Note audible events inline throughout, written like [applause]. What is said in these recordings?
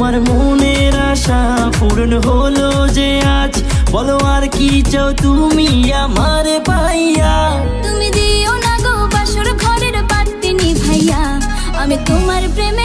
তোমার মনের আশা পূরণ হলো যে আজ। বলো আর কি চাও তুমি আমার পাইয়া তুমি দিও না গো বাসর ঘরের পাত্তিনি ভাইয়া আমি তোমার প্রেমে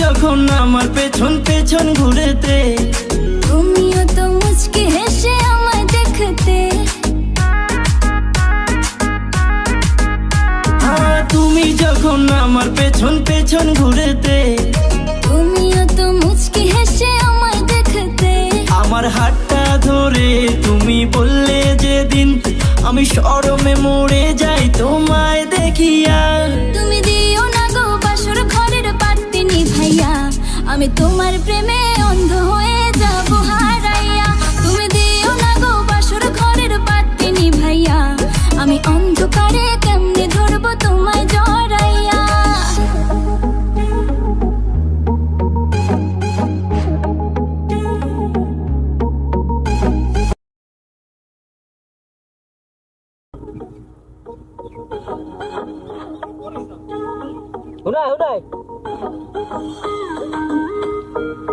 যখন আমার পেছন পেছন ঘুরেতে। তুমিও তো মুচকি হেসে আমায় দেখতে। তুমি যখন আমার পেছন পেছন ঘুরেতে। তুমিও তো মুচকি হেসে আমায় দেখতে। আমার হাতটা ধরে তুমি বললে যেদিন আমি শরমে মরে যাই তোমায় আমি তোমার প্রেমে অন্ধ হয়ে যাব হারাইয়া। তুমি দিও না গো বাসর ঘরের বাতি নিভাইয়া আমি অন্ধকারে কেমনে ধরবো তোমায় জড়াইয়া? Udah, udah. Thank [laughs] you.